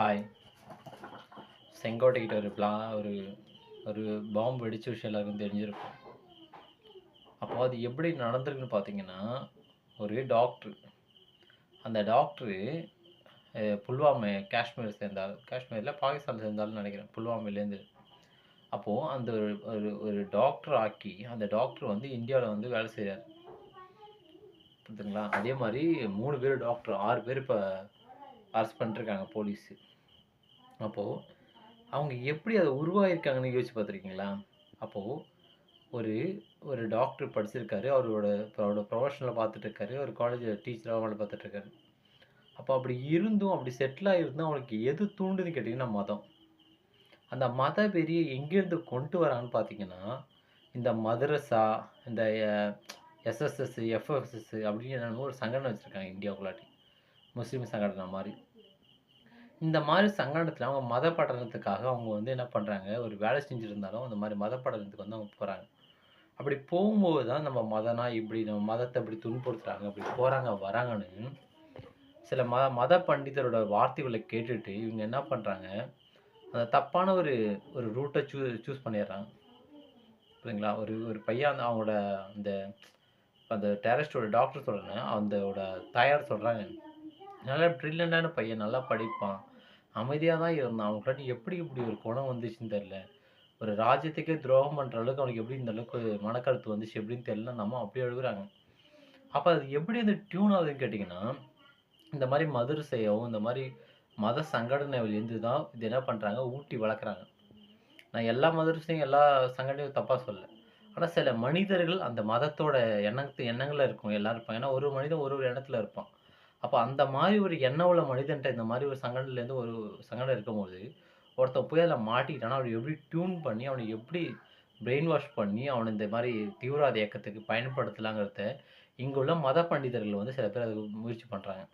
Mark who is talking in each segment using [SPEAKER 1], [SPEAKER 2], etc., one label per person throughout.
[SPEAKER 1] Hi செங்கோட்டைக்கிட்ட ஒரு பிளா ஒரு ஒரு பாம்பு வெடிச்ச விஷயம் எல்லாருக்கும் தெரிஞ்சிருக்கும். அப்போ அது எப்படி நடந்திருக்குன்னு பார்த்தீங்கன்னா ஒரு டாக்டர் அந்த டாக்டரு புல்வாமை காஷ்மீர் சேர்ந்தால் காஷ்மீரில் பாகிஸ்தான் சேர்ந்தாலும் நினைக்கிறேன் புல்வாமையிலேருந்து அப்போது அந்த ஒரு ஒரு ஒரு டாக்டர் ஆக்கி அந்த டாக்டர் வந்து இந்தியாவில் வந்து வேலை செய்கிறார் பார்த்துங்களா அதே மாதிரி மூணு பேர் டாக்டர் ஆறு பேர் இப்போ அரெஸ்ட் பண்ணிருக்காங்க போலீஸு அப்போது அவங்க எப்படி அதை உருவாகிருக்காங்கன்னு யோசிச்சு பார்த்துருக்கீங்களா? அப்போது ஒரு ஒரு டாக்டர் படிச்சிருக்காரு அவரோட அவரோட ப்ரொஃபஷனில் பார்த்துட்டு இருக்காரு ஒரு காலேஜில் டீச்சராக வேலை பார்த்துட்டு இருக்காரு அப்போ அப்படி இருந்தும் அப்படி செட்டில் ஆகிருந்தும் அவனுக்கு எது தூண்டுதுன்னு கேட்டிங்கன்னா மதம். அந்த மத பெரிய எங்கேருந்து கொண்டு வரான்னு பார்த்தீங்கன்னா இந்த மதரசா இந்த எஸ்எஸ்எஸ் எஃப்எஸ்எஸ் அப்படின்னு என்னென்னமோ ஒரு சங்கடம் வச்சுருக்காங்க இந்தியாவுக்குள்ளாட்டி. முஸ்லீம் சங்கடனை மாதிரி. இந்த மாதிரி சங்கடத்தில் அவங்க மத படனத்துக்காக அவங்க வந்து என்ன பண்ணுறாங்க ஒரு வேலை செஞ்சுருந்தாலும் அந்த மாதிரி மத படனத்துக்கு வந்து அவங்க போகிறாங்க அப்படி போகும்போது தான் நம்ம மதனா இப்படி நம்ம மதத்தை இப்படி துன்புறுத்துறாங்க அப்படி போகிறாங்க வராங்கன்னு சில மத மத பண்டிதரோட வார்த்தைகளை கேட்டுட்டு இவங்க என்ன பண்ணுறாங்க அந்த தப்பான ஒரு ஒரு ரூட்டை சூ சூஸ் பண்ணிடுறாங்க. புரியுங்களா ஒரு ஒரு பையன் அந்த அவங்களோட அந்த அந்த டேரஸ்டோட டாக்டர் சொல்கிறேன் அந்தோட தாயார் சொல்கிறாங்க நல்லா ட்ரில்லண்டான பையன் நல்லா படிப்பான். அமைதியாக தான் இருந்தான். அவங்களாட்டி எப்படி இப்படி ஒரு குணம் வந்துச்சுன்னு தெரில ஒரு ராஜ்யத்துக்கே துரோகம் பண்ணுற அளவுக்கு அவனுக்கு எப்படி இந்த அளவுக்கு மனக்கருத்து வந்துச்சு எப்படின்னு தெரியல நம்ம அப்படியே எழுதுறாங்க. அப்போ அது எப்படி அந்த டியூன் ஆகுதுன்னு கேட்டிங்கன்னா இந்த மாதிரி மதுரசையவும் இந்த மாதிரி மத சங்கடனையிலேருந்து தான் இது என்ன பண்ணுறாங்க ஊட்டி வளர்க்குறாங்க. நான் எல்லா மதரசையும் எல்லா சங்கடனையும் தப்பாக சொல்ல ஆனால் சில மனிதர்கள் அந்த மதத்தோட எண்ணத்து எண்ணங்களில் இருக்கும். எல்லாரும் இருப்பாங்க. ஏன்னா ஒரு மனிதன் ஒரு ஒரு இடத்துல இருப்பான். அப்போ அந்த மாதிரி ஒரு எண்ணம் உள்ள மனிதன்ட்ட இந்த மாதிரி ஒரு சங்கடத்துலேருந்து ஒரு சங்கடம் இருக்கும்போது ஒருத்தன் போய் அதில் மாட்டிக்கிட்டானா அவனை எப்படி டியூன் பண்ணி அவனை எப்படி பிரெயின் வாஷ் பண்ணி அவனை இந்த மாதிரி தீவிரவாத இயக்கத்துக்கு பயன்படுத்தலாங்கிறத இங்கே உள்ள மத பண்டிதர்கள் வந்து சில பேர் அதுக்கு முயற்சி பண்ணுறாங்க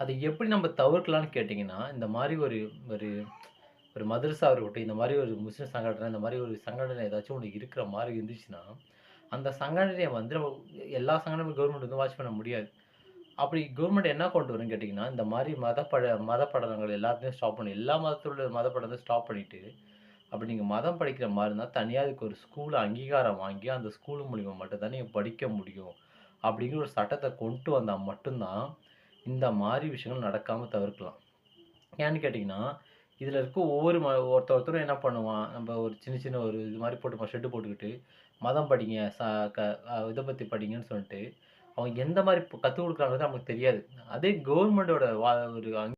[SPEAKER 1] அதை எப்படி நம்ம தவிர்க்கலாம்னு கேட்டிங்கன்னா இந்த மாதிரி ஒரு ஒரு ஒரு மதரசா இருக்கட்டும் இந்த மாதிரி ஒரு முஸ்லீம் சங்கடனை இந்த மாதிரி ஒரு சங்கடனை ஏதாச்சும் ஒன்று இருக்கிற மாதிரி இருந்துச்சுன்னா அந்த சங்கடனையை வந்து நம்ம எல்லா சங்கடமும் கவர்மெண்ட் வந்து வாட்ச் பண்ண முடியாது. அப்படி கவர்மெண்ட் என்ன கொண்டு வரும்னு கேட்டிங்கன்னா இந்த மாதிரி மதப்பட மத படங்கள் எல்லாத்தையும் ஸ்டாப் பண்ணி எல்லா மதத்தோட மத படத்தை ஸ்டாப் பண்ணிவிட்டு அப்படி நீங்கள் மதம் படிக்கிற மாதிரி இருந்தால் தனியாக அதுக்கு ஒரு ஸ்கூல் அங்கீகாரம் வாங்கி அந்த ஸ்கூல் மூலிமா மட்டும்தான் நீங்கள் படிக்க முடியும். அப்படிங்கிற ஒரு சட்டத்தை கொண்டு வந்தால் மட்டும்தான் இந்த மாதிரி விஷயங்கள் நடக்காமல் தவிர்க்கலாம். ஏன்னு கேட்டிங்கன்னா இதில் இருக்க ஒவ்வொரு ம ஒருத்தர் ஒருத்தரும் என்ன பண்ணுவான் நம்ம ஒரு சின்ன சின்ன ஒரு இது மாதிரி போட்டு ஷெட்டு போட்டுக்கிட்டு மதம் படிங்க ச க இதை பற்றி படிங்கன்னு சொல்லிட்டு அவங்க எந்த மாதிரி கற்றுக் கொடுக்குறாங்கிறது நமக்கு தெரியாது. அதே கவர்மெண்டோட வா ஒரு